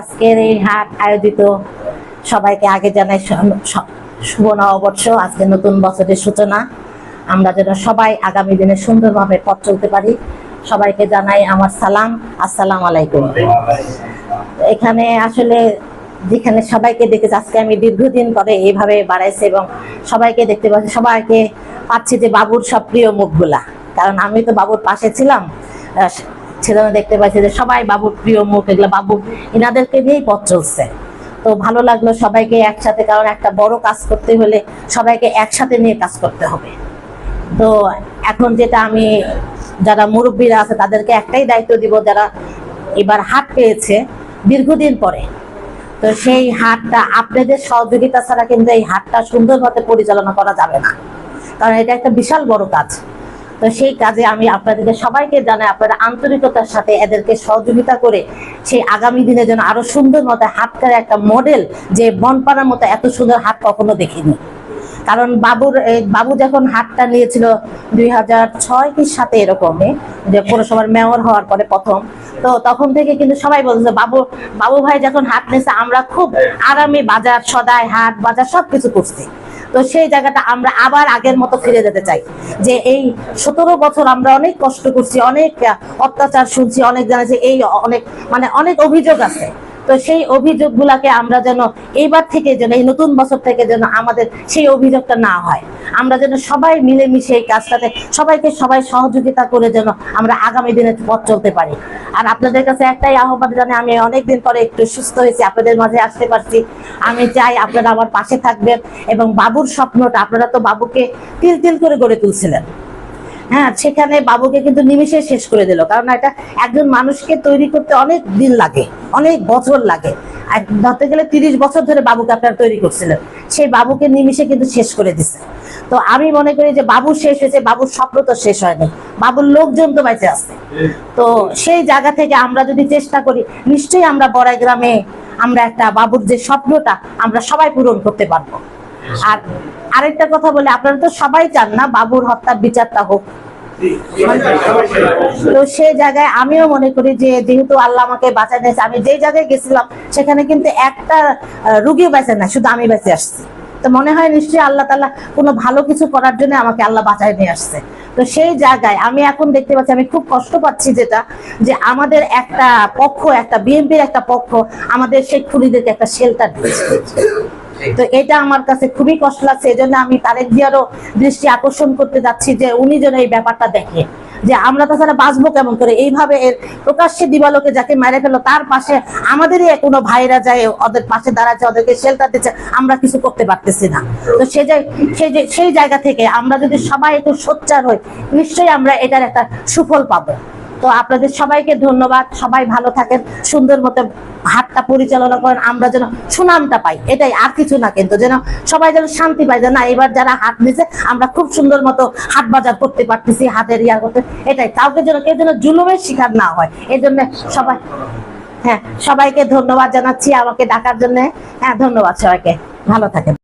আজকের এই হাট আয়োজিত সবাইকে আগে জানাই শুভ নববর্ষ, আজকে নতুন বছরের সূচনা। আমরা যেন সবাই আগামী দিনে সুন্দরভাবে পথ চলতে পারি। সবাইকে জানাই আমার সালাম। আসসালাম আলাইকুম। এখানে আসলে যেখানে সবাইকে দেখেছি, আজকে আমি দীর্ঘদিন পরে এইভাবে বাড়াইছে এবং সবাইকে দেখতে পাচ্ছি, সবাইকে পাচ্ছি যে বাবুর সব প্রিয় মুখগুলা। কারণ আমি তো বাবুর পাশে ছিলাম। সেজন্য দেখতে পাচ্ছি যে সবাই বাবুর প্রিয় মুখ, এগুলো বাবু এনাদেরকে নিয়েই পথ চলছে। তো ভালো লাগল সবাইকে একসাথে, কারণ একটা বড় কাজ করতে হলে সবাইকে একসাথে নিয়ে কাজ করতে হবে। তো এখন যেটা আমি, যারা মুরব্বীরা আছে, তাদেরকে একটাই দায়িত্ব দিব, যারা এবার হাট পেয়েছে দীর্ঘদিন পরে। তো সেই হাটটা, আপনাদের সহযোগিতা ছাড়া কিন্তু এই হাটটা সুন্দরভাবে পরিচালনা করা যাবে না। কারণ এটা একটা বিশাল বড় কাজ। তো সেই কাজে আমি আপনাদেরকে সবাইকে জানাই আপনারা আন্তরিকতার সাথে এদেরকে সহযোগিতা করে সেই আগামী দিনের জন্য আরও সুন্দর মতো হাটটার একটা মডেল যে বনপাড়ার মতো এত সুন্দর হাত কখনো দেখিনি। কারণ বাবুর বাবু যখন হাটটা নিয়েছিল দুই হাজার ছয় কি সাথে এরকমই যে পৌরসভার মেয়র হওয়ার পরে প্রথম, তো তখন থেকে কিন্তু সবাই বলছে বাবু বাবু ভাই যখন হাট নিয়েছে, আমরা খুব আরামে বাজার সদায় হাট বাজার সবকিছু করছি। তো সেই জায়গাটা আমরা আবার আগের মতো ফিরে যেতে চাই। যে এই সতেরো বছর আমরা অনেক কষ্ট করছি, অনেক অত্যাচার শুনছি, অনেক জানা যে এই অনেক মানে অনেক অভিযোগ আছে। তো সেই অভিযোগগুলাকে আমরা যেন এইবার থেকে যেন, এই নতুন বছর থেকে যেন আমাদের সেই অভিযোগটা না হয়। আমরা যেন সবাই মিলেমিশে এই কাজটাতে, সবাইকে সবাই সহযোগিতা করে যেন আমরা আগামী দিনে পথ চলতে পারি। আর আপনাদের কাছে একটাই আহ্বান জানি আমি অনেকদিন পরে একটু সুস্থ হয়েছি, আপনাদের মাঝে আসতে পারছি। আমি চাই আপনারা আমার পাশে থাকবেন এবং বাবুর স্বপ্নটা, আপনারা তো বাবুকে তিল তিল করে গড়ে তুলছিলেন। হ্যাঁ সেখানে বাবুকে কিন্তু নিমিশে শেষ করে দিল। কারণ এটা একজন মানুষকে তৈরি করতে অনেক দিন লাগে, অনেক বছর লাগে। ধরতে গেলে তিরিশ বছর ধরে বাবুকে আপনারা তৈরি করছিলেন। সেই বাবুকে নিমিশে কিন্তু শেষ করে দিছে। তো আমি মনে করি যে বাবু শেষ হয়েছে, বাবুর স্বপ্ন তো শেষ হয়নি। বাবুর লোকজন তো বেঁচে আছে। তো সেই জায়গা থেকে আমরা যদি চেষ্টা করি, নিশ্চয়ই আমরা বড়াই গ্রামে আমরা একটা বাবুর যে স্বপ্নটা আমরা সবাই পূরণ করতে পারব। আর আরেকটা কথা বলে, আপনারা তো সবাই চান না বাবুর হত্যার বিচারটা হোক। তো সেই জায়গায় আমিও মনে করি যে, যেহেতু আল্লাহ আমাকে বাঁচায় নিয়েছে আমি যেই জায়গায় গেছিলাম, সেখানে কিন্তু একটা রুগীও বেঁচে না শুধু আমি বেঁচে আসছি। তো মনে হয় নিশ্চয়ই আল্লাহ তাআলা কোনো ভালো কিছু করার জন্য আমাকে আল্লাহ বাঁচায় নিয়ে আসছে। তো সেই জায়গায় আমি এখন দেখতে পাচ্ছি, আমি খুব কষ্ট পাচ্ছি যেটা, যে আমাদের একটা পক্ষ, একটা বিএনপির একটা পক্ষ আমাদের সেই খুনিদেরকে একটা শেল্টার দিচ্ছে তো এটা আমার কাছে খুবই কষ্ট লাগছে এই জন্য আমি তারেক জিয়ারও দৃষ্টি আকর্ষণ করতে যাচ্ছি যে উনি যেন এই ব্যাপারটা দেখে। যে আমরা তাছাড়া বাঁচবো কেমন করে? এইভাবে এর প্রকাশ্যে দিবালোকে যাকে মেরে ফেলো তার পাশে আমাদেরই কোনো ভাইরা যায়, ওদের পাশে দাঁড়াচ্ছে ওদেরকে শেল্টার দিচ্ছে, আমরা কিছু করতে পারতেছি না। তো জায়- সেই সেই জায়গা থেকে আমরা যদি সবাই একটু সোচ্চার হই, নিশ্চয়ই আমরা এটার একটা সুফল পাবো। তো আপনাদের সবাইকে ধন্যবাদ। সবাই ভালো থাকেন, সুন্দর মতো হাটটা পরিচালনা করেন, আমরা যেন সুনামটা পাই। এটাই আর কিছু না কিন্তু, যেন সবাই যেন শান্তি পায় যে না, এবার যারা হাট নিছে আমরা খুব সুন্দর মতো হাট বাজার করতে পারতেছি হাটের ইয়ার করতে। এটাই, কাউকে যেন, কেউ যেন জুলুমের শিকার না হয়। এই জন্য সবাই হ্যাঁ সবাইকে ধন্যবাদ জানাচ্ছি আমাকে ডাকার জন্য। হ্যাঁ ধন্যবাদ সবাইকে। ভালো থাকেন।